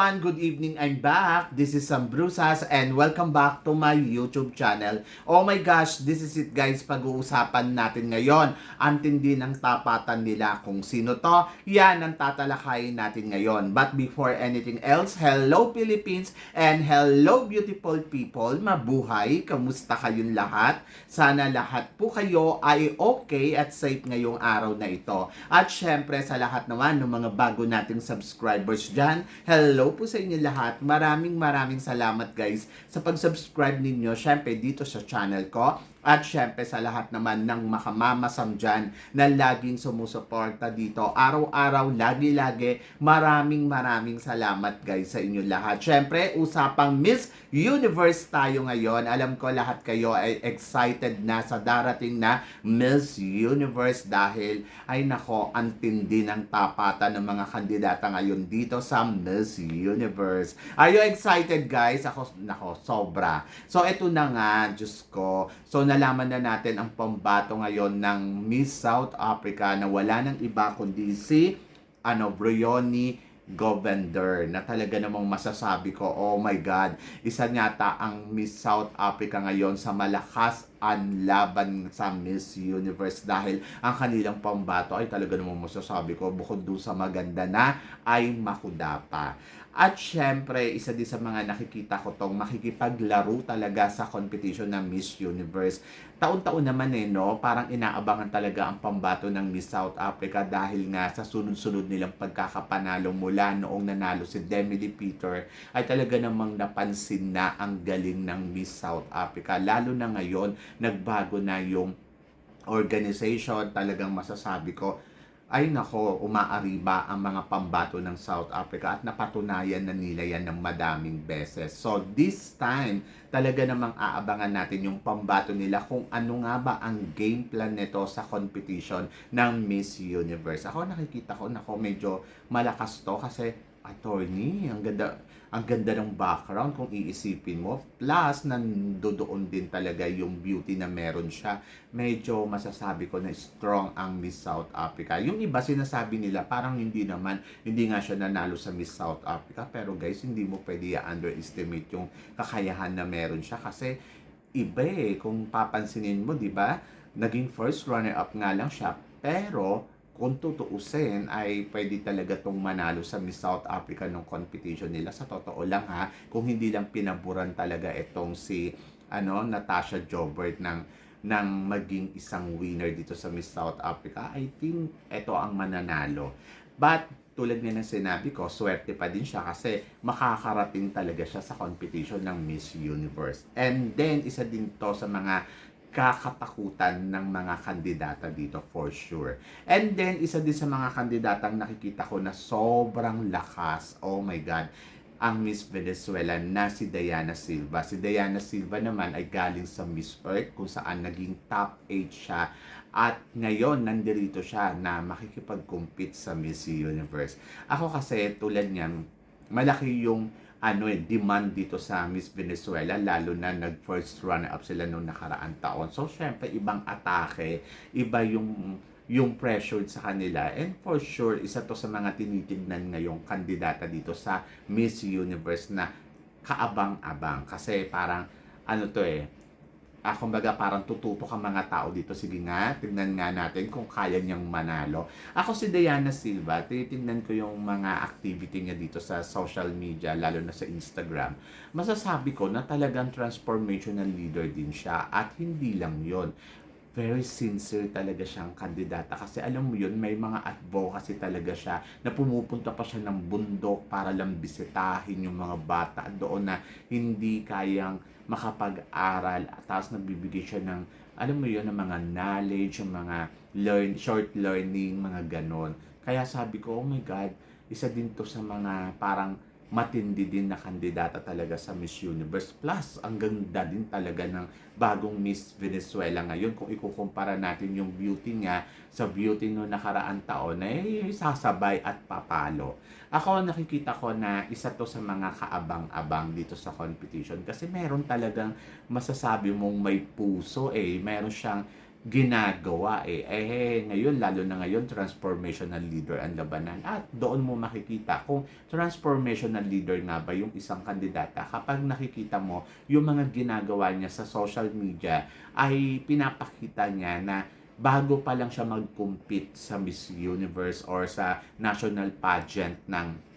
Everyone! Good evening. I'm back. This is Sam Brusas and welcome back to my YouTube channel. Oh my gosh, this is it guys. Pag-uusapan natin ngayon. Ang tindi ng tapatan nila kung sino to. Yan ang tatalakayin natin ngayon. But before anything else, hello Philippines and hello beautiful people. Mabuhay! Kamusta kayong lahat? Sana lahat po kayo ay okay at safe ngayong araw na ito. At syempre sa lahat naman ng mga bago nating subscribers dyan, hello po sa inyo lahat. Maraming maraming salamat guys sa pag-subscribe ninyo syempre dito sa channel ko. At syempre sa lahat naman ng makamamasam dyan na laging sumusuporta dito. Araw-araw, lagi-lagi, maraming maraming salamat guys sa inyo lahat. Syempre, usapang Miss Universe tayo ngayon. Alam ko lahat kayo ay excited na sa darating na Miss Universe dahil ay nako, ang tindi ng tapatan ng mga kandidata ngayon dito sa Miss Universe. Are you excited guys? Ako, nako, sobra. So, eto na nga, Diyos ko. So, nalaman na natin ang pambato ngayon ng Miss South Africa na wala nang iba kundi si ano, Brioni Govender na talaga namang masasabi ko, oh my God, isa yata ang Miss South Africa ngayon sa malakas ang laban sa Miss Universe dahil ang kanilang pambato ay talaga namang masasabi ko bukod dun sa maganda na ay makudapa. At syempre, isa din sa mga nakikita ko tong makikipaglaro talaga sa competition ng Miss Universe. Taon-taon naman eh, no? Parang inaabangan talaga ang pambato ng Miss South Africa dahil nga sa sunod-sunod nilang pagkakapanalo mula noong nanalo si Demi Peter ay talaga namang napansin na ang galing ng Miss South Africa. Lalo na ngayon, nagbago na yung organization, talagang masasabi ko, ay nako, umaariba ang mga pambato ng South Africa at napatunayan na nila yan ng madaming beses. So this time, talaga namang aabangan natin yung pambato nila kung ano nga ba ang game plan nito sa competition ng Miss Universe. Ako nakikita ko, nako, medyo malakas to kasi attorney, ang ganda ang ganda ng background kung iisipin mo. Plus, nandoon din talaga yung beauty na meron siya. Medyo masasabi ko na strong ang Miss South Africa. Yung iba sinasabi nila, parang hindi naman, hindi nga siya nanalo sa Miss South Africa. Pero guys, hindi mo pwede underestimate yung kakayahan na meron siya. Kasi iba eh, kung papansinin mo, di ba? Naging first runner-up nga lang siya. Pero, kung tutuusin ay pwede talaga tong manalo sa Miss South Africa nung competition nila. Sa totoo lang ha, kung hindi lang pinaburan talaga itong si ano Natasha Jobert ng ng maging isang winner dito sa Miss South Africa, I think ito ang mananalo. But tulad nga ng sinabi ko, swerte pa din siya kasi makakarating talaga siya sa competition ng Miss Universe. And then, isa din to sa mga kakatakutan ng mga kandidata dito for sure. And then, isa din sa mga kandidatang nakikita ko na sobrang lakas. Oh my God ang Miss Venezuela na si Diana Silva. Si Diana Silva naman ay galing sa Miss Earth kung saan naging top 8 siya. At ngayon, nandirito siya na makikipag-compete sa Miss Universe. Ako kasi, tulad niyan, malaki yung ano eh, demand dito sa Miss Venezuela, lalo na nag-first runner-up sila noong nakaraang taon. So, syempre, ibang atake, iba yung yung pressured sa kanila. And for sure, isa to sa mga tinitignan ngayong kandidata dito sa Miss Universe na kaabang-abang. Kasi parang, ano to eh, ah, kumbaga parang tututo ka mga tao dito. Sige nga, tignan nga natin kung kaya niyang manalo. Ako si Diana Silva, titignan ko yung mga activity niya dito sa social media, lalo na sa Instagram. Masasabi ko na talagang transformational leader din siya at hindi lang yon very sincere talaga siyang kandidata kasi alam mo yun may mga advocacy talaga siya na pumupunta pa siya ng bundok para lang bisitahin yung mga bata doon na hindi kayang makapag-aral. At tapos nagbibigay siya ng alam mo yun ng mga knowledge yung mga learn short learning mga ganon. Kaya sabi ko oh my god isa din to sa mga parang matindi din na kandidata talaga sa Miss Universe. Plus, ang ganda din talaga ng bagong Miss Venezuela ngayon. Kung ikukumpara natin yung beauty niya sa beauty no nakaraan taon, eh, sasabay at papalo. Ako, nakikita ko na isa to sa mga kaabang-abang dito sa competition kasi meron talagang masasabi mong may puso eh. Meron siyang ginagawa eh. Eh, ngayon, lalo na ngayon, transformational leader ang labanan. At doon mo makikita kung transformational leader nga ba yung isang kandidata kapag nakikita mo yung mga ginagawa niya sa social media ay pinapakita niya na bago pa lang siya mag-compete sa Miss Universe or sa national pageant ng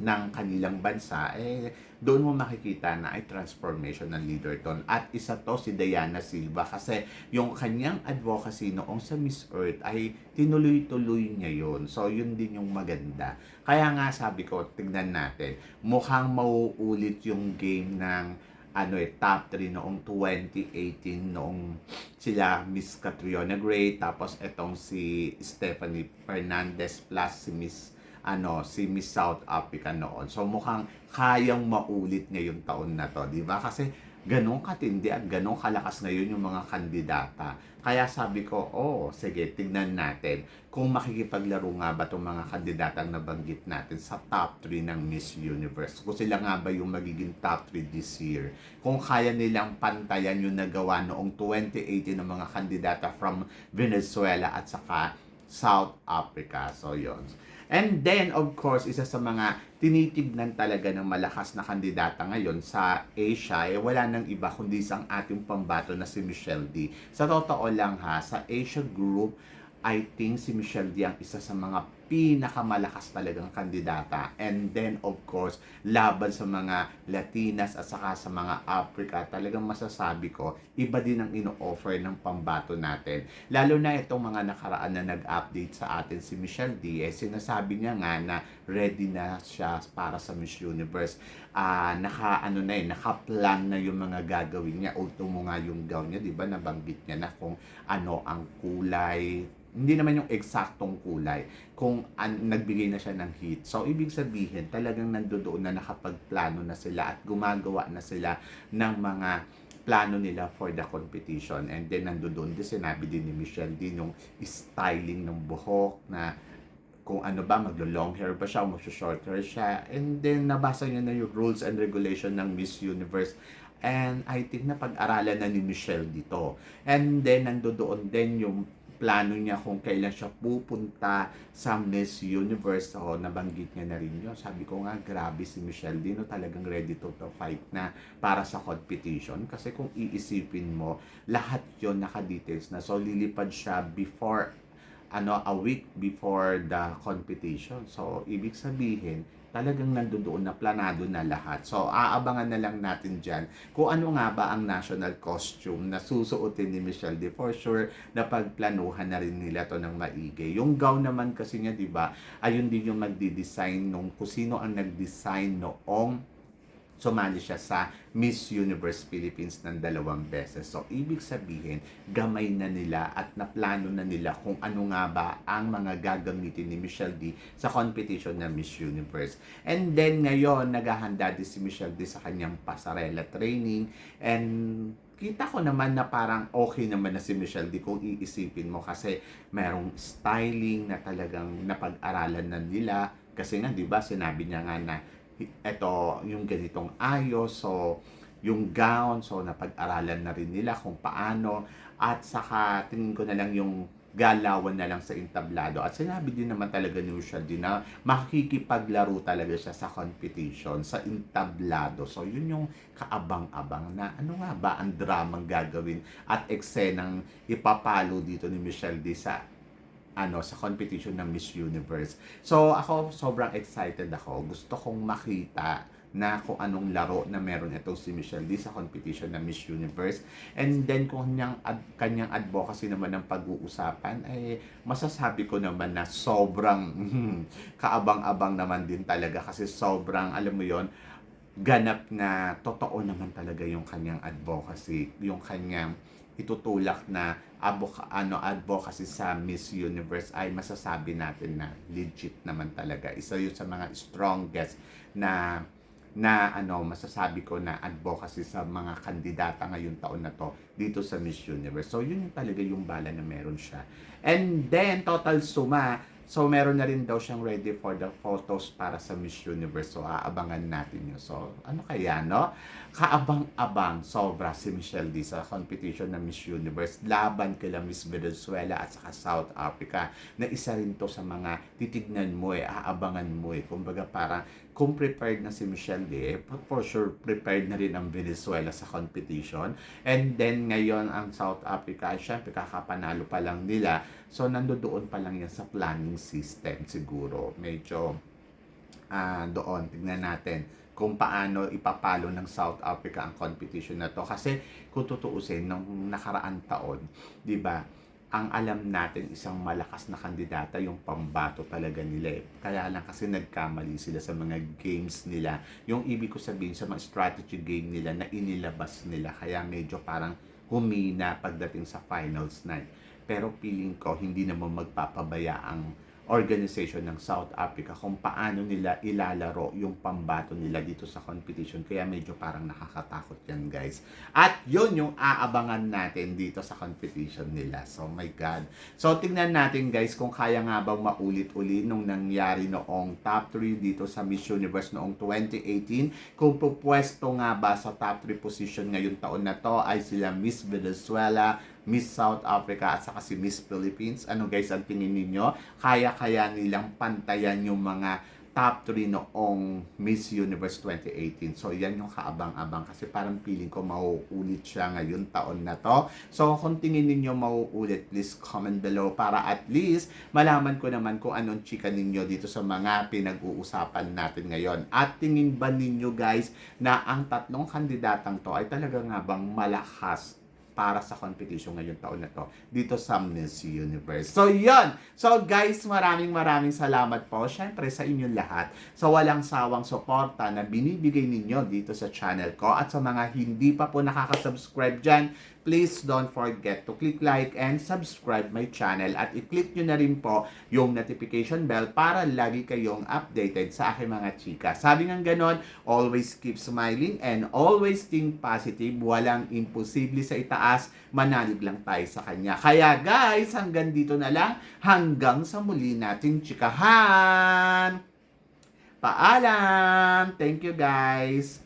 ng kanilang bansa, eh, doon mo makikita na ay transformational leader ton. At isa to si Diana Silva kasi yung kanyang advocacy noong sa Miss Earth ay tinuloy-tuloy niya yun. So, yun din yung maganda. Kaya nga sabi ko, tignan natin, mukhang mauulit yung game ng ano eh, top 3 noong 2018 noong sila Miss Catriona Gray tapos etong si Stephanie Fernandez plus si Miss ano si Miss South Africa noon. So mukhang kayang maulit ngayong taon na to, di ba? Kasi ganong katindi at ganong kalakas ngayon yung mga kandidata. Kaya sabi ko, oh, sige, tignan natin kung makikipaglaro nga ba itong mga kandidatang nabanggit natin sa top 3 ng Miss Universe. Kung sila nga ba yung magiging top 3 this year. Kung kaya nilang pantayan yung nagawa noong 2018 ng mga kandidata from Venezuela at saka South Africa. So, yon. And then, of course, isa sa mga tinitignan talaga ng malakas na kandidata ngayon sa Asia, eh, wala nang iba kundi isang ating pambato na si Michelle D. Sa totoo lang ha, sa Asia Group, I think si Michelle D ang isa sa mga pinakamalakas talagang kandidata. And then, of course, laban sa mga Latinas at saka sa mga Africa, talagang masasabi ko, iba din ang ino-offer ng pambato natin. Lalo na itong mga nakaraan na nag-update sa atin si Michelle D, eh, sinasabi niya nga na ready na siya para sa Miss Universe. Ah, naka ano na eh, naka-plan na yung mga gagawin niya. Ultimo mo nga yung gown niya, 'di ba? Nabanggit niya na kung ano ang kulay, hindi naman yung eksaktong kulay kung an, nagbigay na siya ng hit. So, ibig sabihin, talagang nandoon na nakapagplano na sila at gumagawa na sila ng mga plano nila for the competition. And then, nandoon din, sinabi din ni Michelle din yung styling ng buhok na kung ano ba, maglo-long hair ba siya o magso-short hair siya. And then, nabasa niya na yung rules and regulation ng Miss Universe. And I think na pag-aralan na ni Michelle dito. And then, nandoon din yung plano niya kung kailan siya pupunta sa Miss Universe. So, nabanggit niya na rin yun. Sabi ko nga, grabe si Michelle Dino talagang ready to, to fight na para sa competition. Kasi kung iisipin mo, lahat yon naka-details na. So, lilipad siya before ano a week before the competition. So, ibig sabihin, talagang nandoon na planado na lahat. So, aabangan na lang natin dyan kung ano nga ba ang national costume na susuotin ni Michelle De for sure na pagplanuhan na rin nila to ng maigi. Yung gown naman kasi niya, di ba, ayun din yung magdi-design nung kung sino ang nag-design noong sumali siya sa Miss Universe Philippines ng dalawang beses. So, ibig sabihin, gamay na nila at naplano na nila kung ano nga ba ang mga gagamitin ni Michelle D sa competition ng Miss Universe. And then, ngayon, naghahanda din si Michelle D sa kanyang pasarela training and kita ko naman na parang okay naman na si Michelle D kung iisipin mo kasi merong styling na talagang napag-aralan na nila kasi nga 'di ba sinabi niya nga na eto yung ganitong ayos so yung gown so napag-aralan na rin nila kung paano. At saka tingin ko na lang yung galawan na lang sa entablado. At sinabi din naman talaga ni Michelle din na makikipaglaro talaga siya sa competition sa entablado. So yun yung kaabang-abang na ano nga ba ang dramang gagawin at eksenang ipapalo dito ni Michelle D sa ano sa competition ng Miss Universe. So ako sobrang excited ako. Gusto kong makita na kung anong laro na meron itong si Michelle D sa competition ng Miss Universe. And then kung kanyang, ad, kanyang advocacy naman ng pag-uusapan, ay masasabi ko naman na sobrang kaabang-abang naman din talaga kasi sobrang, alam mo yon ganap na totoo naman talaga yung kanyang advocacy, yung kanyang itutulak na aboka, ano, advocacy sa Miss Universe ay masasabi natin na legit naman talaga. Isa yun sa mga strongest na na ano masasabi ko na advocacy sa mga kandidata ngayong taon na to dito sa Miss Universe. So yun yung talaga yung bala na meron siya. And then total suma So, meron na rin daw siyang ready for the photos para sa Miss Universe. So, aabangan natin yun. So, ano kaya, no? Kaabang-abang sobra si Michelle D sa competition ng Miss Universe laban kila Miss Venezuela at saka South Africa na isa rin to sa mga titignan mo eh, aabangan mo eh. Kumbaga parang kung prepared na si Michelle D, eh, for sure prepared na rin ang Venezuela sa competition. And then ngayon ang South Africa, syempre kakapanalo pa lang nila. So nandoon pa lang yan sa planning system siguro. Medyo ah doon, tignan natin kung paano ipapalo ng South Africa ang competition na to. Kasi kung tutuusin, nung nakaraan taon, di ba, ang alam natin isang malakas na kandidata yung pambato talaga nila eh. Kaya lang kasi nagkamali sila sa mga games nila. Yung ibig ko sabihin sa mga strategy game nila na inilabas nila. Kaya medyo parang humina pagdating sa finals night. Pero feeling ko hindi naman magpapabaya ang organization ng South Africa kung paano nila ilalaro yung pambato nila dito sa competition. Kaya medyo parang nakakatakot yan guys. At yun yung aabangan natin dito sa competition nila. So my God. So tingnan natin guys kung kaya nga bang maulit-uli nung nangyari noong top 3 dito sa Miss Universe noong 2018. Kung pupwesto nga ba sa top 3 position ngayong taon na to ay sila Miss Venezuela, Miss South Africa at saka si Miss Philippines. Ano guys ang tingin ninyo? Kaya-kaya nilang pantayan yung mga top 3 noong Miss Universe 2018. So, yan yung kaabang-abang kasi parang feeling ko mauulit siya ngayon taon na to. So, kung tingin ninyo mauulit, please comment below para at least malaman ko naman kung anong chika ninyo dito sa mga pinag-uusapan natin ngayon. At tingin ba ninyo guys na ang tatlong kandidatang to ay talaga nga bang malakas para sa competition ngayong taon na to dito sa Miss Universe. So, yun! So, guys, maraming maraming salamat po syempre sa inyong lahat sa walang sawang suporta na binibigay ninyo dito sa channel ko at sa mga hindi pa po nakaka-subscribe dyan, please don't forget to click like and subscribe my channel at i-click nyo na rin po yung notification bell para lagi kayong updated sa aking mga chika. Sabi nga ganon, always keep smiling and always think positive. Walang imposible sa itaas, manalig lang tayo sa kanya. Kaya guys, hanggang dito na lang, hanggang sa muli nating chikahan! Paalam! Thank you guys!